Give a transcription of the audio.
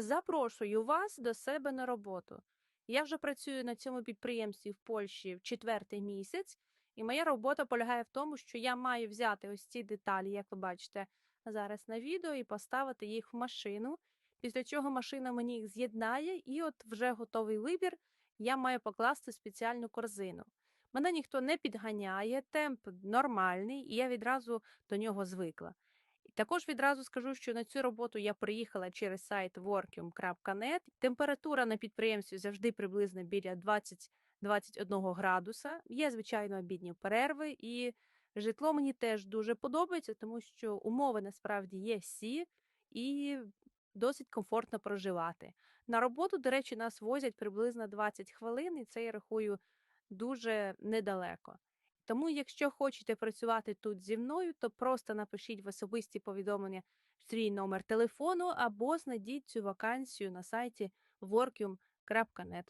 Запрошую вас до себе на роботу. Я вже працюю на цьому підприємстві в Польщі в четвертий місяць, і моя робота полягає в тому, що я маю взяти ось ці деталі, як ви бачите зараз на відео, і поставити їх в машину. Після чого машина мені їх з'єднає, і от вже готовий вибір я маю покласти спеціальну корзину. Мене ніхто не підганяє, темп нормальний, і я відразу до нього звикла. Також відразу скажу, що на цю роботу я приїхала через сайт workium.net. Температура на підприємстві завжди приблизно біля 20-21 градуса. Є, звичайно, обідні перерви, і житло мені теж дуже подобається, тому що умови насправді є всі і досить комфортно проживати. На роботу, до речі, нас возять приблизно 20 хвилин, і це я рахую дуже недалеко. Тому, якщо хочете працювати тут зі мною, то просто напишіть в особисті повідомлення свій номер телефону або знайдіть цю вакансію на сайті workium.net.